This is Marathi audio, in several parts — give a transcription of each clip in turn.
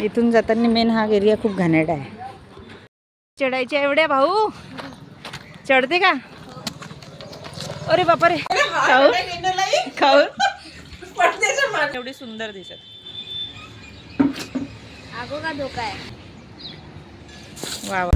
इथून जाताना मेन हा एरिया खूप घाणेरडा आहे. चढायच्या एवढ्या भाऊ? चढते का? अरे बापा रे खाऊ? खाऊ? एवढी सुंदर दिसत. आगो का धोका आहे? वा वा.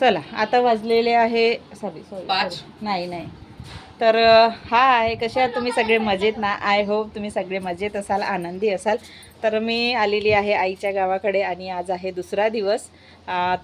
चला आता वाजलेले आहे सॉरी सॉरी. नाही नाही. तर हाय हा आहे कशा आहात तुम्ही? सगळे मजेत ना? आय होप तुम्ही सगळे मजेत असाल आनंदी असाल. तर मी आलेली आहे आईच्या गावाकडे आणि आज आहे दुसरा दिवस.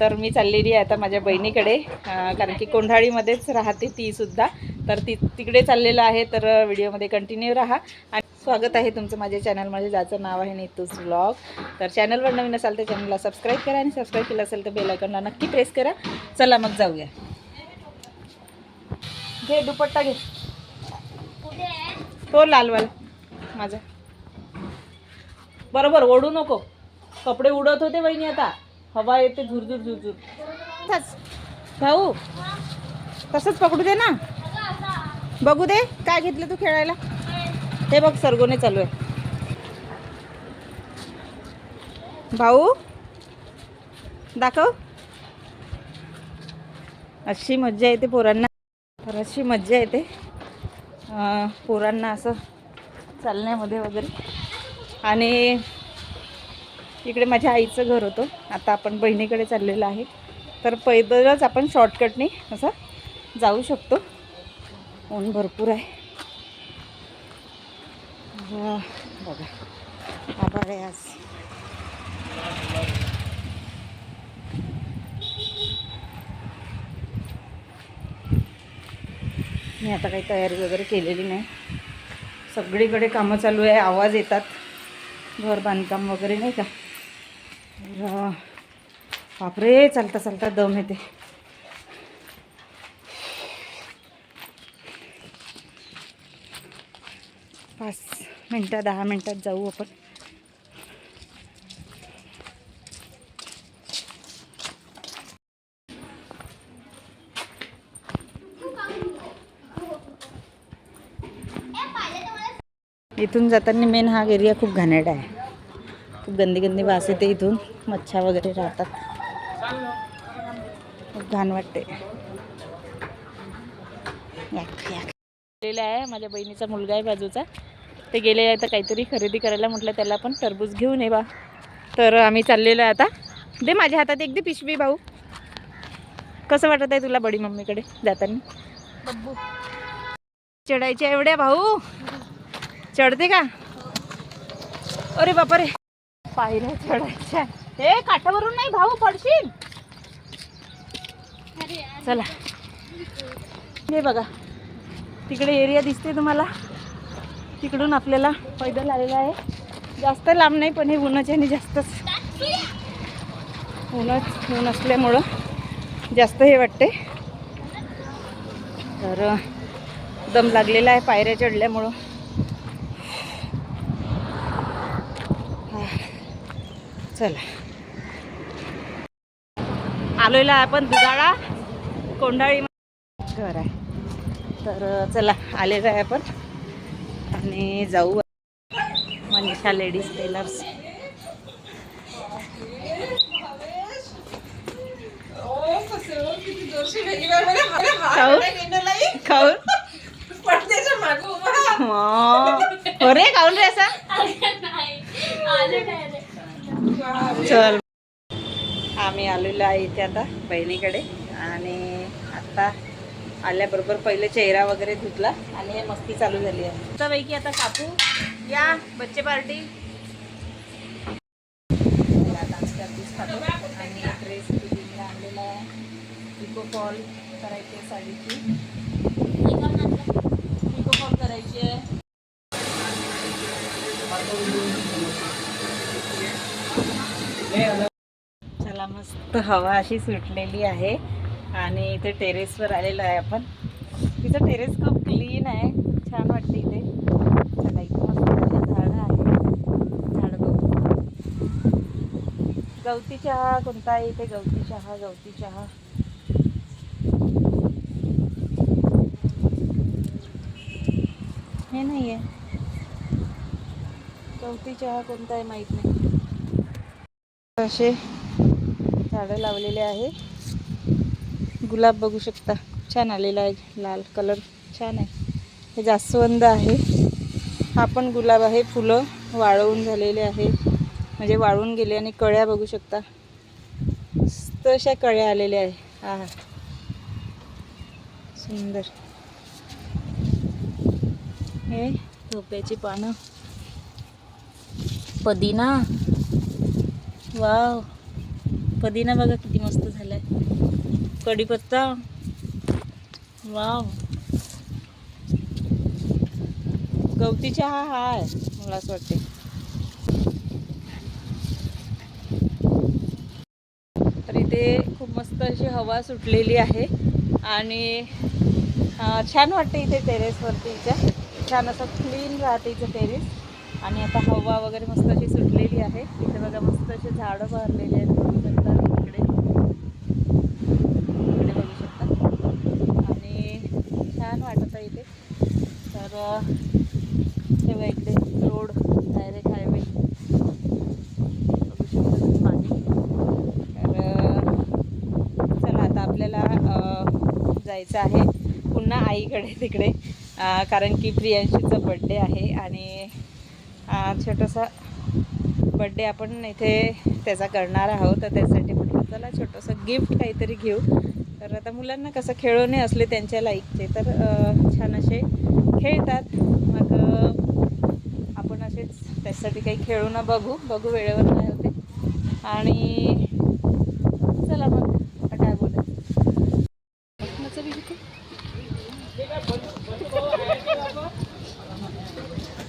तर मी चाललेली आहे आता माझ्या बहिणीकडे. कारण की कोंढाळीमध्येच राहते ती सुद्धा. तर ती तिकडे चाललेलं आहे तर व्हिडिओमध्ये कंटिन्यू राहा. आणि स्वागत आहे तुमचं माझ्या चॅनलमध्ये. ज्याचं नाव आहे नेतूस ब्लॉग. तर चॅनलवर नवीन असाल तर चॅनलला सबस्क्राईब करा आणि सबस्क्राईब केलं असेल तर बेल आयकॉनला नक्की प्रेस करा. चला मग जाऊया. घे दुपट्टा घे. तो लालवाला माझा. बरोबर ओढू नको. कपडे उडत होते वहिनी आता. हवा येते झुरझुर झुरझुर. तसाच. भाऊ तसंच पकडू दे ना. बघू दे काय घेतलं तू खेळायला. हे बघ सरगोने चालू आहे. भाऊ दाखव. अशी मज्जा येते पोरांना. अशी मज्जा येते. पोरांना असं चालण्यामध्ये वगैरे. आणि इकडे माझ्या आईचं घर होतं. आता आपण बहिणीकडे चाललेलं आहे. तर पैदलच आपण शॉर्टकटने असं जाऊ शकतो. ऊन भरपूर आहे. बघा. आभार आहे आज. मी आता काही तयारी वगैरे केलेली नाही. सगळीकडे कामं चालू आहे आवाज येतात. घर बांधकाम वगैरे नाही का? तर, बापरे चालता चालता दम येते. पाच मिनटं दहा मिनटात जाऊ आपण. इथून जाताना मेन हा एरिया खूप घाणेरडा आहे. खूप गंदी गंदी वास येते इथून. मच्छा वगैरे राहतात. खूप घाण वाटते. गेलेला आहे. माझ्या बहिणीचा मुलगा आहे बाजूचा. ते गेले आहे तर काहीतरी खरेदी करायला म्हटलं त्याला पण टरबूज घेऊन ये बा. तर आम्ही चाललेलो आहे आता. दे माझ्या हातात एक दे पिशवी भाऊ. कसं वाटत आहे तुला बडी मम्मीकडे जाताना? चढायच्या एवढ्या भाऊ. चढते का? अरे बापा रे पायऱ्या चढायच्या. हे काठावरून नाही भाऊ पडशील. चला. हे बघा. तिकडे एरिया दिसते तुम्हाला. तिकडून आपल्याला पैदल आलेला आहे. जास्त लांब नाही पण हे उन्हाच्याने जास्तच. ऊनच ऊन असल्यामुळं जास्त हे वाटते. तर दम लागलेला आहे पायऱ्या चढल्यामुळं. चला. आलोयला आपण दुधाळा कोंडाळी घर आहे. तर चला आलेलं आहे आपण. आणि जाऊ. Manisha ladies tailors. खाऊ? खाऊ? अरे खाऊन रे असा अरे नाही आले नाही रे. चल. आम्ही आलेलो आहे इथे आता बहिणीकडे. आणि आता आल्याबरोबर पहिले चेहरा वगैरे धुतला आणि मस्ती चालू झाली आहे. पैकी आता कापू या बच्चे पार्टी. आणि ड्रेस आणलेला आहे. इको कॉल करायची साडीची. पिको कॉल करायची आहे. चला मस्त हवा अशी सुटलेली आहे आणि इथे टेरेसवर आलेलो आहे आपण. तिचं टेरेस खूप क्लीन आहे छान वाटते इथे. चला इथे मस्त झाडं आहे झाडं बघू. गवती चहा कोणता आहे इथे? गवती चहा गवती चहा. हे नाही आहे गवती चहा कोणता आहे माहीत नाही. असे झाडं लावलेले आहे. गुलाब बघू शकता. छान आलेला आहे. लाल कलर छान आहे. हे जास्वंद आहे. हा पण गुलाब आहे. फुलं वाळवून झालेले आहे. म्हणजे वाळून गेले आणि कळ्या बघू शकता. तशा कळ्या आलेल्या आहे. हा सुंदर. हे धोप्याची पानं. पदिना. वाव. पदिना बघा किती मस्त झालाय. कढीपत्ता. वाव. गवती चहा हा आहे मला असं वाटते तर इथे खूप मस्त अशी हवा सुटलेली आहे आणि छान वाटते इथे टेरेसवरती इथे. छान असं क्लीन राहते इथं टेरेस आणि आता हवा वगैरे मस्त अशी सुटलेली आहे. इथे बघा मस्त असे झाडं भरलेले आहेत. बघू शकता इकडे इकडे बघू शकता. आणि छान वाटत आहे इथे. तर हे बघा इकडे रोड डायरेक्ट हायवे बघू शकता तुम्ही मागे. तर चला आता आपल्याला जायचं आहे. पुन्हा आईकडे तिकडे. कारण की प्रियांशीचा बड्डे आहे आणि छोटासा बड्डे आपण इथे त्याचा करणार आहोत. तर त्यासाठी म्हटलं चला छोटंसं गिफ्ट काहीतरी घेऊ. तर आता मुलांना कसं खेळवणे असले त्यांच्या लाईकचे तर छान असे खेळतात. मग आपण असेच त्यासाठी काही खेळू ना बघू बघू वेळेवर काय होते. आणि चला मग काय बोला.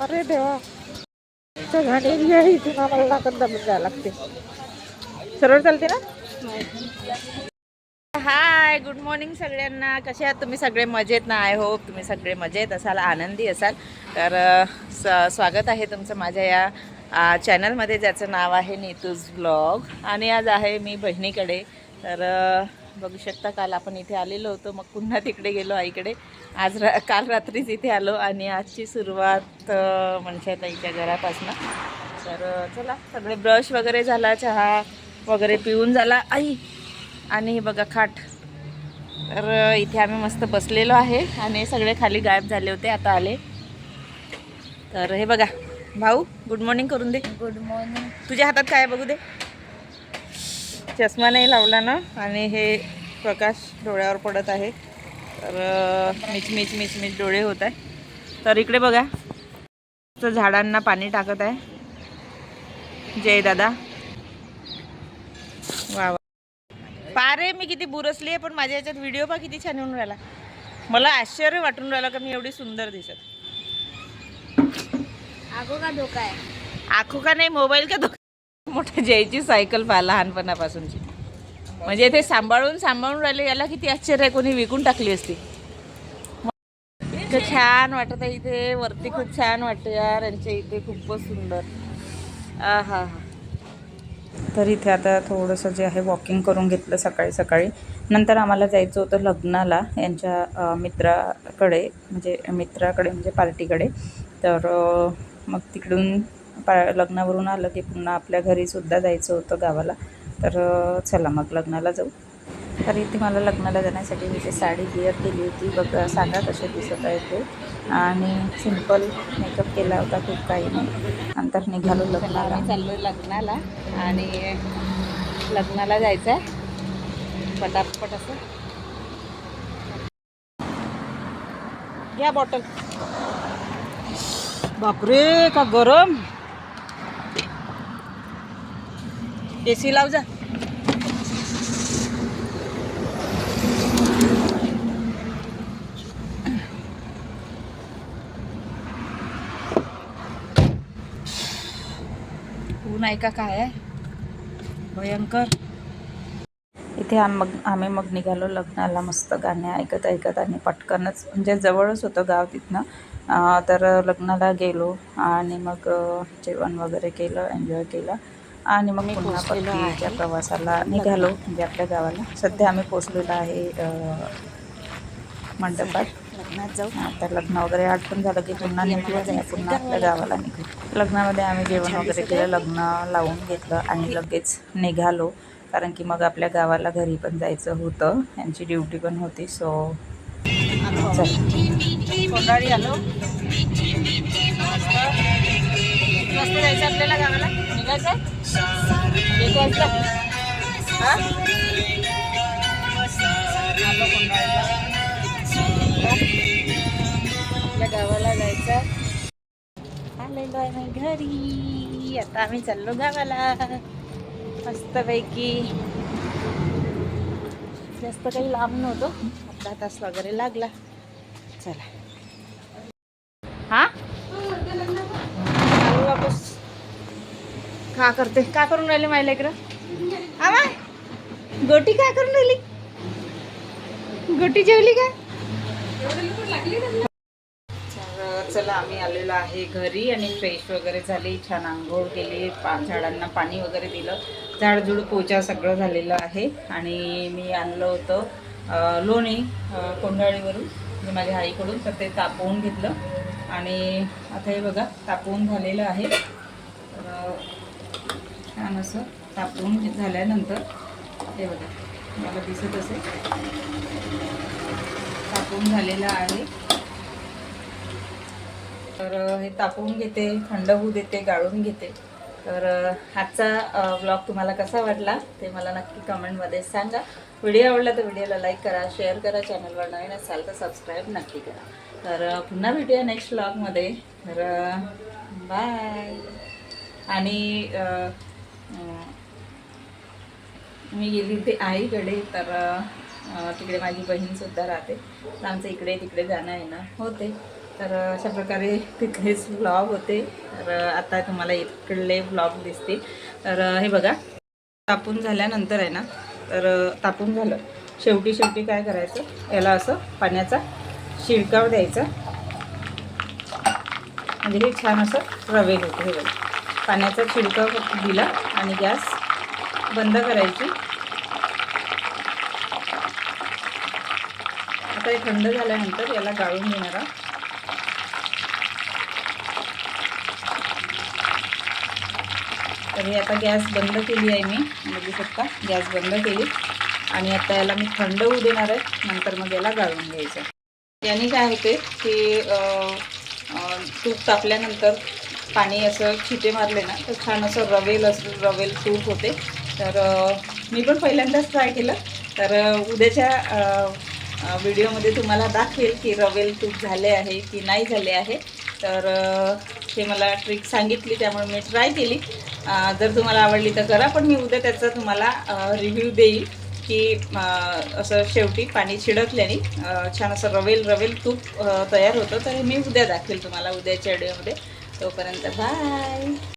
अरे देवा. घाण एरिया आहे इथून आम्हाला लागत दमून जायला लागते. सरळ चालते ना? हाय गुड मॉर्निंग सगळ्यांना. कसे आहात तुम्ही? सगळे मजेत ना? आय होप तुम्ही सगळे मजेत असाल आनंदी असाल. तर स स्वागत आहे तुमचं माझ्या या चॅनलमध्ये ज्याचं नाव आहे नीतूज ब्लॉग आणि आज आहे मी बहिणीकडे. तर बघू शकता काल आपण इथे आलेलो होतो मग पुन्हा तिकडे गेलो आईकडे. आज रा काल रात्रीच इथे आलो आणि आजची सुरुवात अ, म्हणजे घरापासनं. तर चला सगळे ब्रश वगैरे झाला चहा वगैरे पिऊन झाला आई! आणि हे बघा खाट. तर इथे आम्ही मस्त बसलेलो आहे आणि सगळे खाली गायब झाले होते आता आले. तर हे बघा भाऊ गुड मॉर्निंग करून दे. Good morning. तुझ्या हातात काय आहे बघू दे. चष्मा नाही लावला ना आणि हे प्रकाश डोळ्यावर पडत आहे. तर मिच मिच मिच मिच डोळे होत आहे. तर इकडे बघा तर झाडांना पाणी टाकत आहे. जय दादा. वा वा. पारे मी किती बुरसली आहे पण माझ्या याच्यात व्हिडिओ पा किती छान येऊन राहिला. मला आश्चर्य वाटून राहिलं का मी एवढी सुंदर दिसत. आगो का धोका आहे? आखो का नाही मोबाईल का दो मोठ्या जयची सायकल पहा लहानपणापासूनची. म्हणजे ते सांभाळून सांभाळून राहिले याला किती आश्चर्य कोणी विकून टाकली असती. इतकं छान वाटत आहे इथे वरती खूप छान वाटतं यार यांच्या इथे खूपच सुंदर. आ हा. हा तर इथे आता थोडंसं जे आहे वॉकिंग करून घेतलं सकाळी सकाळी. नंतर आम्हाला जायचं होतं लग्नाला यांच्या मित्राकडे म्हणजे मित्राकडे म्हणजे पार्टीकडे. तर मग तिकडून पा लग्नावरून आलं की पुन्हा आपल्या घरीसुद्धा जायचं होतं गावाला. तर चला मग लग्नाला जाऊ. तर इथे मला लग्नाला जाण्यासाठी मी ते साडी वेअर केली होती. बघ सांगा कसे दिसत आहे ते. आणि सिंपल मेकअप केला होता खूप काही. नाही नंतर निघालो लग्नाला. चाललो लग्नाला आणि लग्नाला जायचं आहे पटापट असं. घ्या बॉटल बापरे का गरम? ए सी लाव जा. ऊन आहे का काय आहे. भयंकर. इथे आम मग आम्ही मग निघालो लग्नाला मस्त गाणे ऐकत ऐकत आणि पटकनच म्हणजे जवळच होतं गाव तिथनं. तर लग्नाला गेलो आणि मग जेवण वगैरे केलं एन्जॉय केलं. आणि मग पुन्हा परतीच्या प्रवासाला निघालो म्हणजे आपल्या गावाला. सध्या आम्ही पोचलेलो आहे मंडपात. लग्नात जाऊ. आता लग्न वगैरे आठवण झालं की पुन्हा निघून जाऊ. पुन्हा आपल्या गावाला निघू लग्नामध्ये आम्ही जेवण वगैरे केलं लग्न लावून घेतलं आणि लगेच निघालो. कारण की मग आपल्या गावाला घरी पण जायचं होतं. यांची ड्युटी पण होती सो कोंडाळी आलो. जायचं आपल्याला गावाला. निघायचं? आलेलो आहे मी घरी. आता आम्ही चाललो गावाला. मस्तपैकी. जास्त काही लांब नव्हतो. अर्धा तास वगैरे लागला. चला. हा? आलो वापस. का करते? का करून राहिले माझ्या लेकरं? आमा गोटी काय करून राहिली? गोटी जेवली का? तर चला आम्ही आलेलो आहे घरी आणि फ्रेश वगैरे झाली छान आंघोळ केली पा झाडांना पाणी वगैरे दिलं. झाडझुड पोचा सगळं झालेलं आहे. आणि मी आणलं होतं लोणी कोंडाळीवरून म्हणजे माझ्या आईकडून तर ते तापवून घेतलं. आणि आता हे बघा तापवून झालेलं आहे. छान असं तापवून झाल्यानंतर हे बघा मला दिसत असेल. तापवून झालेलं आहे. तर हे तापवून घेते थंड होऊ देते गाळून घेते. तर आजचा ब्लॉग तुम्हाला कसा वाटला ते मला नक्की कमेंटमध्ये सांगा. व्हिडिओ आवडला तर व्हिडिओला लाईक करा शेअर करा चॅनलवर नवीन असाल तर सबस्क्राईब नक्की करा. तर पुन्हा भेटूया नेक्स्ट ब्लॉगमध्ये तर बाय आणि मी गेली ते आईकडे तर तिकडे माझी बहीणसुद्धा राहते. तर आमचं इकडे तिकडे जाणं येणं होते. तर अशा प्रकारे तिथलेच ब्लॉग होते. तर आता तुम्हाला इकडले ब्लॉग दिसतील. तर हे बघा तापून झाल्यानंतर आहे ना तर तापून झालं. शेवटी शेवटी काय करायचं? याला असं पाण्याचा शिडकाव द्यायचा. म्हणजे हे छान असं रवे होतं हे बघा. पाण्याचा शिडकाव दिला आणि गॅस बंद करायची. आता हे थंड झाल्यानंतर याला गाळून घेणार आहोत. तर हे आता गॅस बंद केली आहे मी बघू शकता गॅस बंद केली. आणि आता याला मी थंड होऊ देणार आहे नंतर मग याला गाळून घ्यायचं याने काय होते की तूप तापल्यानंतर पाणी असं छिटे मारले ना तर छान असं रवेल असं रवेल तूप होते. तर मी पण पहिल्यांदाच ट्राय केलं. तर उद्याच्या व्हिडिओमध्ये तुम्हाला दाखवेल की रवेल तूप झाले आहे की नाही झाले आहे. तर हे ते मला ट्रिक सांगितली त्यामुळे मी ट्राय केली. जर तुम्हाला आवडली तर करा पण मी उद्या त्याचा तुम्हाला रिव्ह्यू देईल की असं शेवटी पाणी छिडकल्याने छान असं रवेल रवेल तूप तयार होतं. तर मी उद्या दाखवेल तुम्हाला उद्याच्या व्हिडिओमध्ये तोपर्यंत बाय